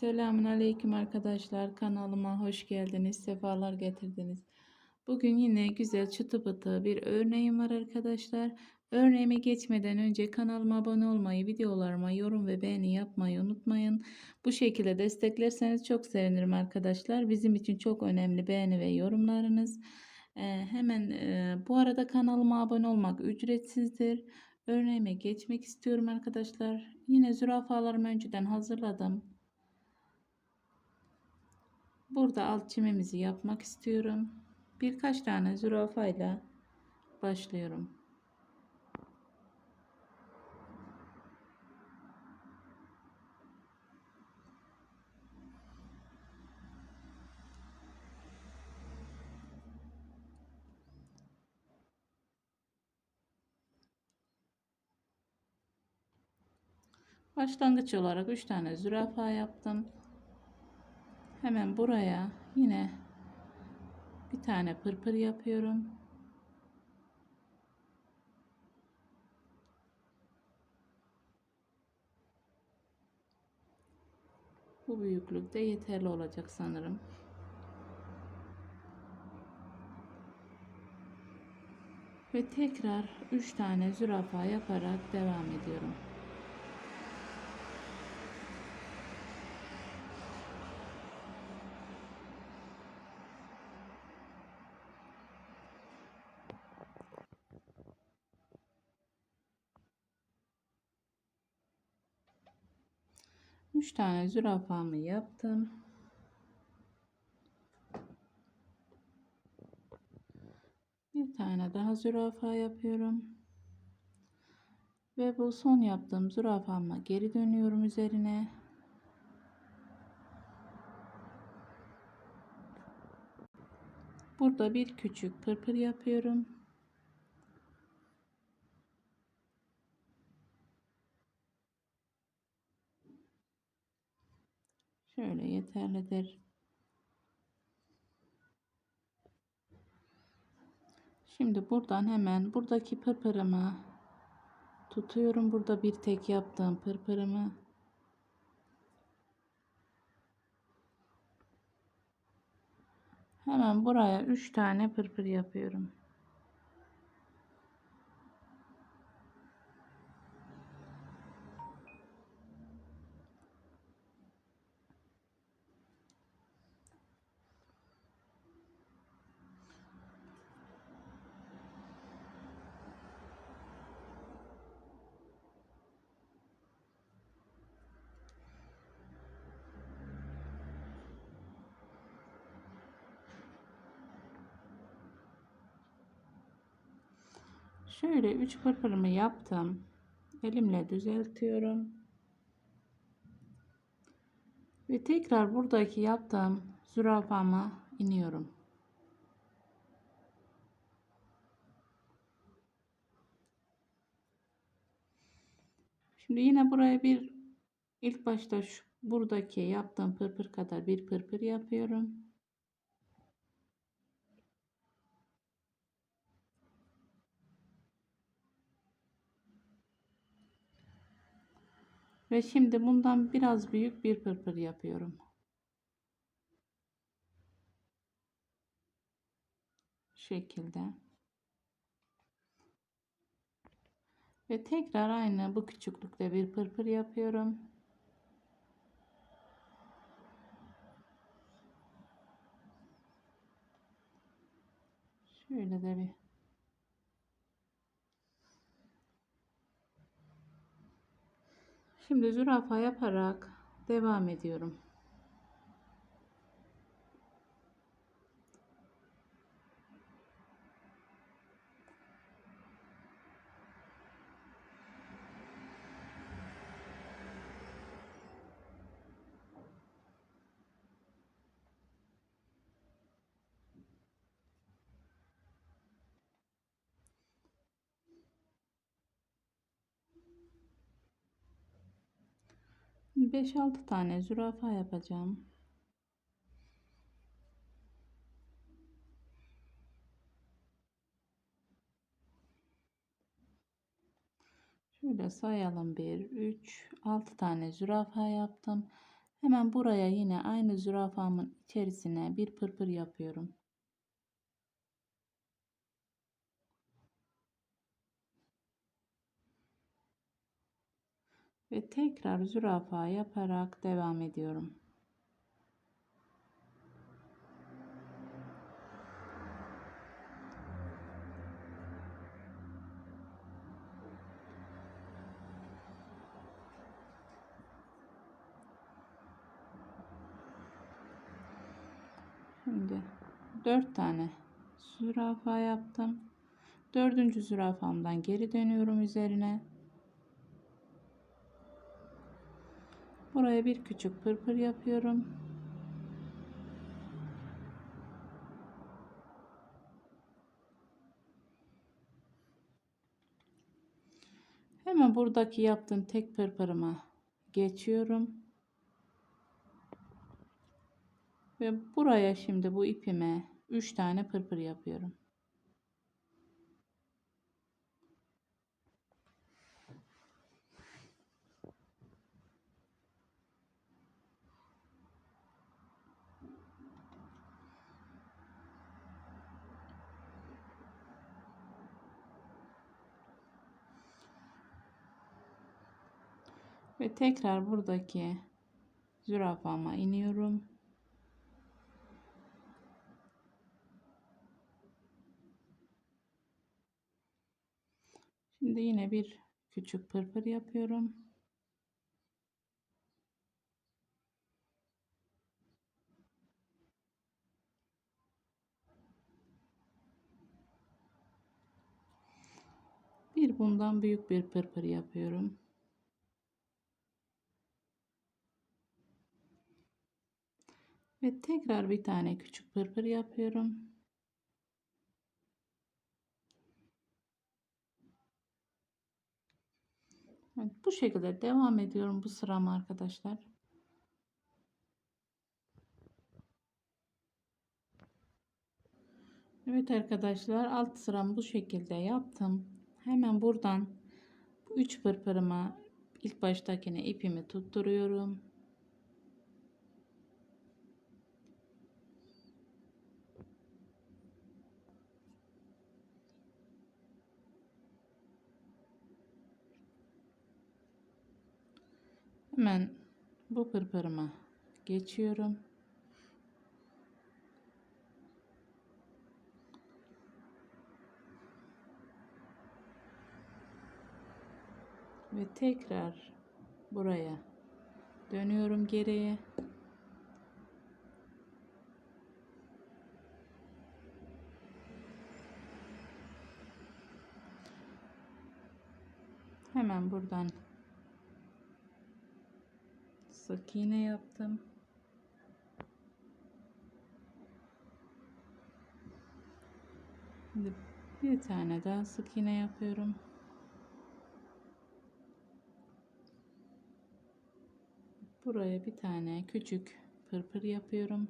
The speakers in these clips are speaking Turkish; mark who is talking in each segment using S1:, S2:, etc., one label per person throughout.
S1: Selamun Aleyküm arkadaşlar. Kanalıma hoş geldiniz. Sefalar getirdiniz. Bugün yine güzel çıtı pıtı bir örneğim var arkadaşlar. Örneğime geçmeden önce kanalıma abone olmayı, videolarıma yorum ve beğeni yapmayı unutmayın. Bu şekilde desteklerseniz çok sevinirim arkadaşlar. Bizim için çok önemli beğeni ve yorumlarınız. Ee, hemen e, bu arada kanalıma abone olmak ücretsizdir. Örneğime geçmek istiyorum arkadaşlar. Yine zürafalarımı önceden hazırladım. Burada alt çimimizi yapmak istiyorum. Birkaç tane zürafayla başlıyorum. Başlangıç olarak 3 tane zürafa yaptım. Hemen buraya yine bir tane pırpır yapıyorum. Bu büyüklükte yeterli olacak sanırım. Ve tekrar 3 tane zürafa yaparak devam ediyorum. Üç tane zürafamı yaptım. Bir tane daha zürafa yapıyorum. Ve bu son yaptığım zürafamla geri dönüyorum üzerine. Burada bir küçük pırpır yapıyorum. Şöyle yeterlidir. Şimdi buradan hemen buradaki pırpırımı tutuyorum. Burada bir tek yaptığım pırpırımı hemen buraya 3 tane pırpır yapıyorum. Şöyle 3 pırpırımı yaptım. Elimle düzeltiyorum. Ve tekrar buradaki yaptığım zürafama iniyorum. Şimdi yine buraya bir ilk başta şu buradaki yaptığım pırpır kadar bir pırpır yapıyorum. Ve şimdi bundan biraz büyük bir pırpır yapıyorum. Şu şekilde. Ve tekrar aynı bu küçüklükte bir pırpır yapıyorum. Şöyle de bir Şimdi zürafa yaparak devam ediyorum. Beş altı tane zürafa yapacağım. Şöyle sayalım. 1, 3, 6 tane zürafa yaptım. Hemen buraya yine aynı zürafamın içerisine bir pırpır yapıyorum. Ve tekrar zürafa yaparak devam ediyorum. Şimdi 4 tane zürafa yaptım. Dördüncü zürafamdan geri dönüyorum üzerine. Buraya bir küçük pırpır yapıyorum. Hemen buradaki yaptığım tek pırpırıma geçiyorum. Ve buraya şimdi bu ipime 3 tane pırpır yapıyorum. Ve tekrar buradaki zürafama iniyorum. Şimdi yine bir küçük pırpır yapıyorum. Bir bundan büyük bir pırpır yapıyorum. Ve tekrar bir tane küçük pırpır yapıyorum. Evet, bu şekilde devam ediyorum bu sıram arkadaşlar. Evet arkadaşlar alt sıram bu şekilde yaptım. Hemen buradan bu üç pırpırıma ilk baştakine ipimi tutturuyorum. Hemen bu pırpırıma geçiyorum. Ve tekrar buraya dönüyorum geriye. Hemen buradan sık iğne yaptım. Şimdi bir tane daha sık iğne yapıyorum. Buraya bir tane küçük pırpır yapıyorum.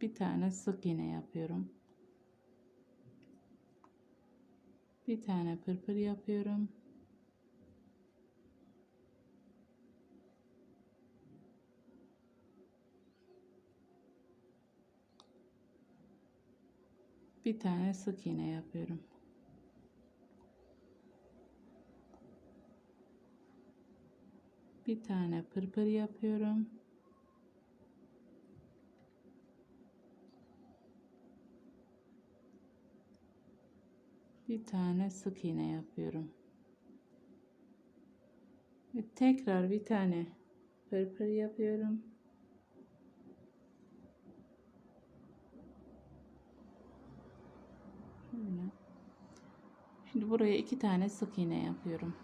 S1: Bir tane sık iğne yapıyorum. Bir tane pırpır yapıyorum. Bir tane sık iğne yapıyorum. Bir tane pırpır yapıyorum. Bir tane sık iğne yapıyorum. Ve tekrar bir tane pırpır yapıyorum. Şimdi buraya iki tane sık iğne yapıyorum.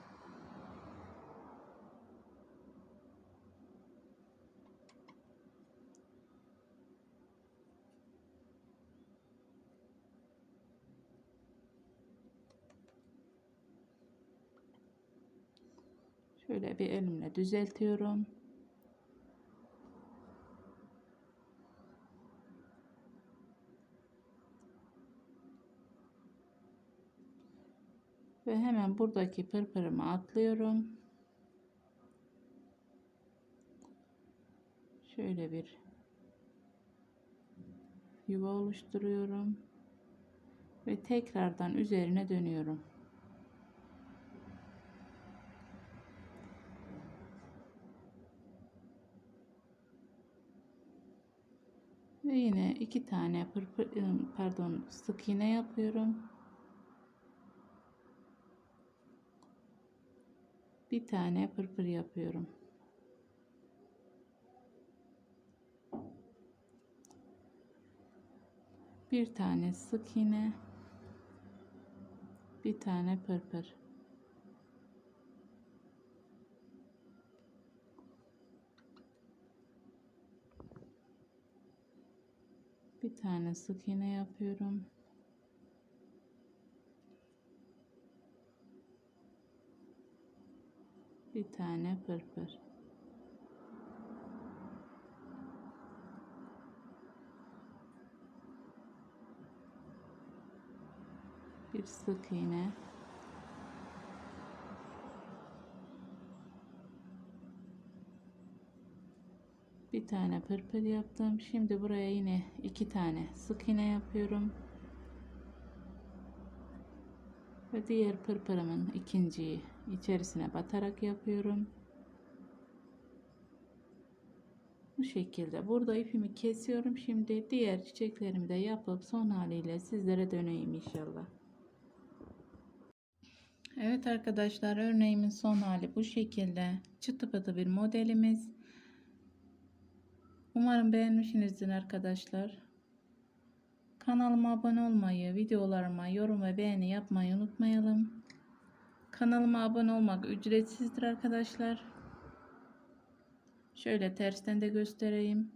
S1: Şöyle bir elimle düzeltiyorum. Ve hemen buradaki pırpırımı atlıyorum. Şöyle bir yuva oluşturuyorum. Ve tekrardan üzerine dönüyorum. Ve yine iki tane pırpır, pardon sık iğne yapıyorum. Bir tane pırpır yapıyorum. Bir tane sık iğne. Bir tane pırpır. Bir tane sık iğne yapıyorum. Bir tane pırpır. Bir sık iğne. Tane pırpır yaptım. Şimdi buraya yine iki tane sık iğne yapıyorum. Ve diğer pırpırımın ikinciyi içerisine batarak yapıyorum. Bu şekilde burada ipimi kesiyorum. Şimdi diğer çiçeklerimi de yapıp son haliyle sizlere döneyim inşallah. Evet arkadaşlar örneğimin son hali bu şekilde. Çıtı pıtı bir modelimiz. Umarım beğenmişsinizdir arkadaşlar. Kanalıma abone olmayı, videolarıma yorum ve beğeni yapmayı unutmayalım. Kanalıma abone olmak ücretsizdir arkadaşlar. Şöyle tersten de göstereyim.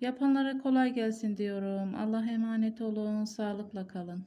S1: Yapanlara kolay gelsin diyorum. Allah emanet olun. Sağlıkla kalın.